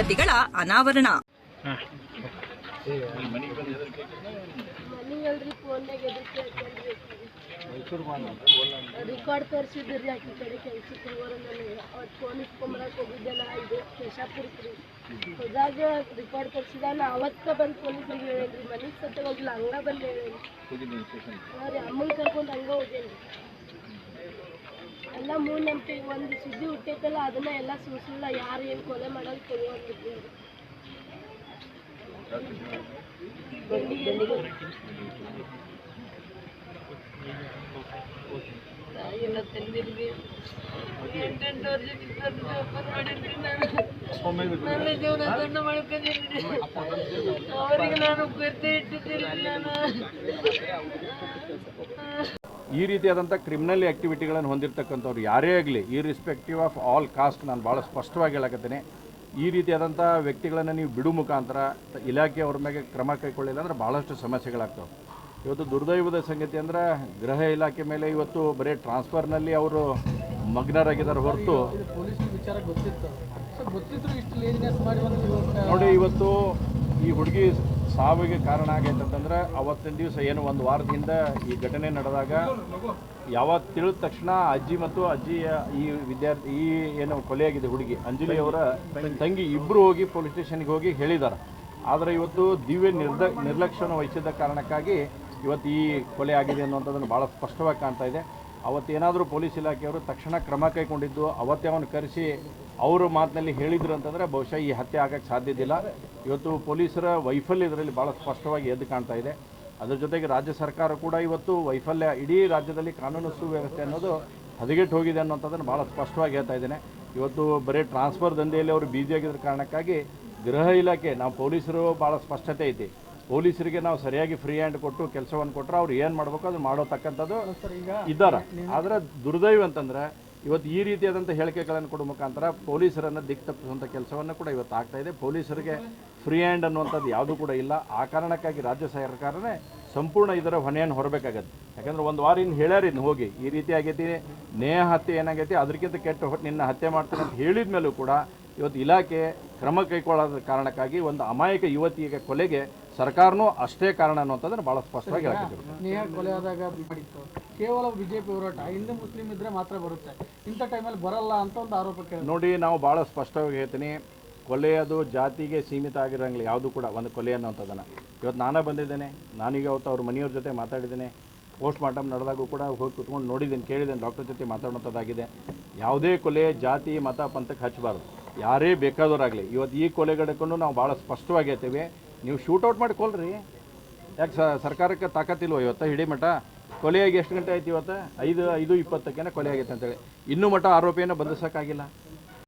ಸಂಗತಿಗಳ ಅನಾವರಣ. ರೆಕಾರ್ಡ್ ತೋರಿಸಿದ್ರಿ ಆಕಿ ಕಡೆ ಕೆಲ್ಸಕ್ಕೆ ಹೋಗೋರಲ್ಲಿ ನನಗೆ ಅವತ್ತು ಫೋನ್ ಇಟ್ಕೊಂಬರಕ್ಕೆ ಹೋಗಿದ್ದೆಲ್ಲ ಇದು ಕೇಶಾಪುರಕ್ಕೆ ರೀ ಹೋದಾಗ ರಿಕಾರ್ಡ್ ತೋರಿಸಿದ ನಾ ಅವತ್ತ ಬಂದು ಪೊಲೀಸರಿಗೆ ಹೇಳೇನ್ರಿ ಮನೆಗೆ ಸತ್ತ ಹೋಗಿಲ್ಲ ಹಂಗ ಬಂದು ಹೇಳೇನ್ರಿ ಹಾಂ ರೀ ಅಮ್ಮನ ಕರ್ಕೊಂಡು ಹಂಗ ಹೋಗೇನಿ ಎಲ್ಲ ಮೂಢನಂಬಿಕೆ ಒಂದು ಸುದ್ದಿ ಹುಟ್ಟೈತಲ್ಲ ಅದನ್ನ ಎಲ್ಲ ಸುಳ್ಳ ಯಾರು ಏನು ಕೊಲೆ ಮಾಡೋದು ನಾನು ನನ್ನ ಜೀವನ ಗಂಡ ಮಾಡ್ಕೊಂಡಿದ್ರಿ ಅವರಿಗೆ ನಾನು ಗುರ್ತಿ ಇಟ್ಟಿದ್ದಿರಲಿಲ್ಲ ನಾನು. ಈ ರೀತಿಯಾದಂಥ ಕ್ರಿಮಿನಲ್ ಆ್ಯಕ್ಟಿವಿಟಿಗಳನ್ನು ಹೊಂದಿರತಕ್ಕಂಥವ್ರು ಯಾರೇ ಆಗಲಿ ಈ ರಿಸ್ಪೆಕ್ಟಿವ್ ಆಫ್ ಆಲ್ ಕಾಸ್ಟ್ ನಾನು ಭಾಳ ಸ್ಪಷ್ಟವಾಗಿ ಹೇಳಕತ್ತೀನಿ. ಈ ರೀತಿಯಾದಂಥ ವ್ಯಕ್ತಿಗಳನ್ನು ನೀವು ಬಿಡು ಮುಖಾಂತರ ಇಲಾಖೆ ಅವ್ರ ಮೇಲೆ ಕ್ರಮ ಕೈಗೊಳ್ಳಿಲ್ಲ ಅಂದರೆ ಭಾಳಷ್ಟು ಸಮಸ್ಯೆಗಳಾಗ್ತವೆ. ಇವತ್ತು ದುರ್ದೈವದ ಸಂಗತಿ ಅಂದರೆ ಗೃಹ ಇಲಾಖೆ ಮೇಲೆ ಇವತ್ತು ಬರೀ ಟ್ರಾನ್ಸ್ಫರ್ನಲ್ಲಿ ಅವರು ಮಗ್ನರಾಗಿದ್ದಾರೆ ಹೊರತು. ನೋಡಿ, ಇವತ್ತು ಈ ಹುಡುಗಿ ಸಾವಿಗೆ ಕಾರಣ ಆಗೈತೆ ಅಂತಂದ್ರೆ ಅವತ್ತಿನ ದಿವಸ ಏನು ಒಂದು ವಾರದಿಂದ ಹಿಂದೆ ಈ ಘಟನೆ ನಡೆದಾಗ ಯಾವತ್ತು ತಿಳಿದ ತಕ್ಷಣ ಅಜ್ಜಿ ಮತ್ತು ಅಜ್ಜಿಯ ಈ ವಿದ್ಯಾರ್ಥಿ ಈ ಏನು ಕೊಲೆಯಾಗಿದೆ ಹುಡುಗಿ ಅಂಜಲಿ ಅವರ ತಂಗಿ. ಇಬ್ಬರು ಹೋಗಿ ಪೊಲೀಸ್ ಸ್ಟೇಷನ್ಗೆ ಹೋಗಿ ಹೇಳಿದ್ದಾರೆ ಆದರೆ ಇವತ್ತು ದಿವ್ಯ ನಿರ್ದ ನಿರ್ಲಕ್ಷ್ಯವನ್ನು ವಹಿಸಿದ್ದ ಕಾರಣಕ್ಕಾಗಿ ಇವತ್ತು ಈ ಕೊಲೆ ಆಗಿದೆ ಅನ್ನುವಂಥದ್ದನ್ನು ಭಾಳ ಸ್ಪಷ್ಟವಾಗಿ ಕಾಣ್ತಾ ಇದೆ. ಅವತ್ತೇನಾದರೂ ಪೊಲೀಸ್ ಇಲಾಖೆಯವರು ತಕ್ಷಣ ಕ್ರಮ ಕೈಗೊಂಡಿದ್ದು, ಅವತ್ತೇ ಅವನು ಕರೆಸಿ ಅವರು ಮಾತಿನಲ್ಲಿ ಹೇಳಿದ್ರು ಅಂತಂದರೆ ಬಹುಶಃ ಈ ಹತ್ಯೆ ಆಗೋಕ್ಕೆ ಸಾಧ್ಯದಿಲ್ಲ. ಇವತ್ತು ಪೊಲೀಸರ ವೈಫಲ್ಯ ಇದರಲ್ಲಿ ಭಾಳ ಸ್ಪಷ್ಟವಾಗಿ ಎದ್ದು ಕಾಣ್ತಾ ಇದೆ. ಅದರ ಜೊತೆಗೆ ರಾಜ್ಯ ಸರ್ಕಾರ ಕೂಡ ಇವತ್ತು ವೈಫಲ್ಯ ಇಡೀ ರಾಜ್ಯದಲ್ಲಿ ಕಾನೂನು ಸುವ್ಯವಸ್ಥೆ ಅನ್ನೋದು ಹದಗೆಟ್ಟು ಹೋಗಿದೆ ಅನ್ನೋಂಥದ್ದನ್ನು ಭಾಳ ಸ್ಪಷ್ಟವಾಗಿ ಹೇಳ್ತಾ ಇದ್ದೇನೆ. ಇವತ್ತು ಬರೀ ಟ್ರಾನ್ಸ್ಫರ್ ದಂಧೆಯಲ್ಲಿ ಅವರು ಆಗಿದ್ರ ಕಾರಣಕ್ಕಾಗಿ ಗೃಹ ಇಲಾಖೆ, ನಾವು ಪೊಲೀಸರು ಭಾಳ ಸ್ಪಷ್ಟತೆ ಐತಿ. ಪೊಲೀಸರಿಗೆ ನಾವು ಸರಿಯಾಗಿ ಫ್ರೀ ಹ್ಯಾಂಡ್ ಕೊಟ್ಟು ಕೆಲಸವನ್ನು ಕೊಟ್ಟರೆ ಅವ್ರು ಏನು ಮಾಡಬೇಕು ಅದು ಮಾಡೋತಕ್ಕಂಥದ್ದು ಇದ್ದಾರೆ. ಆದರೆ ದುರ್ದೈವ ಅಂತಂದ್ರೆ ಇವತ್ತು ಈ ರೀತಿಯಾದಂಥ ಹೇಳಿಕೆಗಳನ್ನು ಕೊಡೋ ಮುಖಾಂತರ ಪೊಲೀಸರನ್ನು ದಿಕ್ಕ ತಪ್ಪಿಸುವಂಥ ಕೆಲಸವನ್ನು ಕೂಡ ಇವತ್ತು ಆಗ್ತಾ ಇದೆ. ಪೊಲೀಸರಿಗೆ ಫ್ರೀ ಹ್ಯಾಂಡ್ ಅನ್ನುವಂಥದ್ದು ಯಾವುದೂ ಕೂಡ ಇಲ್ಲ. ಆ ಕಾರಣಕ್ಕಾಗಿ ರಾಜ್ಯ ಸರ್ಕಾರನೇ ಸಂಪೂರ್ಣ ಇದರ ಹೊಣೆಯನ್ನು ಹೊರಬೇಕಾಗತ್ತೆ. ಯಾಕಂದ್ರೆ ಒಂದು ವಾರ ಇನ್ನು ಹೇಳ್ಯಾರ ಇನ್ನು ಹೋಗಿ. ಈ ರೀತಿ ಆಗೈತಿ ನೇಹ ಹತ್ಯೆ ಏನಾಗೈತಿ ಅದಕ್ಕಿಂತ ಕೆಟ್ಟ ನಿನ್ನ ಹತ್ಯೆ ಮಾಡ್ತೀನಿ ಅಂತ ಹೇಳಿದ ಮೇಲೂ ಕೂಡ ಇವತ್ತು ಇಲಾಖೆ ಕ್ರಮ ಕೈಗೊಳ್ಳೋದ ಕಾರಣಕ್ಕಾಗಿ ಒಂದು ಅಮಾಯಕ ಯುವತಿಯ ಕೊಲೆಗೆ ಸರ್ಕಾರನೂ ಅಷ್ಟೇ ಕಾರಣ ಅನ್ನುವಂಥದ್ದನ್ನು ಭಾಳ ಸ್ಪಷ್ಟವಾಗಿ ಹೇಳ್ತಿದ್ರು ನೇಹ ಕೊಲೆ ಆದಾಗ ಮಾಡಿತ್ತು. ಕೇವಲ ಬಿಜೆಪಿ ಹೋರಾಟ ಹಿಂದೂ ಮುಸ್ಲಿಂ ಇದ್ರೆ ಮಾತ್ರ ಬರುತ್ತೆ. ಇಂಥ ಟೈಮಲ್ಲಿ ಬರಲ್ಲ ಅಂತ ಒಂದು ಆರೋಪ ಕೇಳಿ ನೋಡಿ ನಾವು ಭಾಳ ಸ್ಪಷ್ಟವಾಗಿ ಹೇಳ್ತೀನಿ. ಕೊಲೆ ಅದು ಜಾತಿಗೆ ಸೀಮಿತ ಆಗಿರೋಂಗಿಲ್ಲ ಯಾವುದು ಕೂಡ ಒಂದು ಕೊಲೆ ಅನ್ನೋಂಥದ್ದನ್ನು ಇವತ್ತು ನಾನೇ ಬಂದಿದ್ದೇನೆ ನಾನೀಗ ಅವತ್ತು ಅವ್ರ ಮನೆಯವ್ರ ಜೊತೆ ಮಾತಾಡಿದ್ದೇನೆ. ಪೋಸ್ಟ್ ಮಾರ್ಟಮ್ ನಡೆದಾಗೂ ಕೂಡ ಹೋಗಿ ಕುತ್ಕೊಂಡು ನೋಡಿದ್ದೇನೆ ಕೇಳಿದ್ದೇನೆ ಡಾಕ್ಟರ್ ಜೊತೆ ಮಾತಾಡೋಂಥದ್ದಾಗಿದೆ ಯಾವುದೇ ಕೊಲೆ ಜಾತಿ ಮತ ಪಂಥಕ್ಕೆ ಹಚ್ಚಬಾರ್ದು. ಯಾರೇ ಬೇಕಾದವರಾಗಲಿ ಇವತ್ತು ಈ ಕೊಲೆಗಡಕ್ಕೂ ನಾವು ಭಾಳ ಸ್ಪಷ್ಟವಾಗಿ ಹೇಳ್ತೇವೆ. ನೀವು ಶೂಟೌಟ್ ಮಾಡಿ ಕೊಲ್ರಿ ಯಾಕೆ ಸರ್ಕಾರಕ್ಕೆ ತಾಕತ್ತಿಲ್ವ ಇವತ್ತು ಹಿಡಿ ಮಠ? ಕೊಲೆಯಾಗಿ ಎಷ್ಟು ಗಂಟೆ ಆಯ್ತು ಇವತ್ತು? ಐದು ಐದು ಇಪ್ಪತ್ತಕ್ಕೇನೆ ಕೊಲೆ ಆಗೈತೆ ಅಂತೇಳಿ. ಇನ್ನೂ ಮಠ ಆರೋಪಿಯನ್ನು ಬಂಧಿಸೋಕ್ಕಾಗಿಲ್ಲ.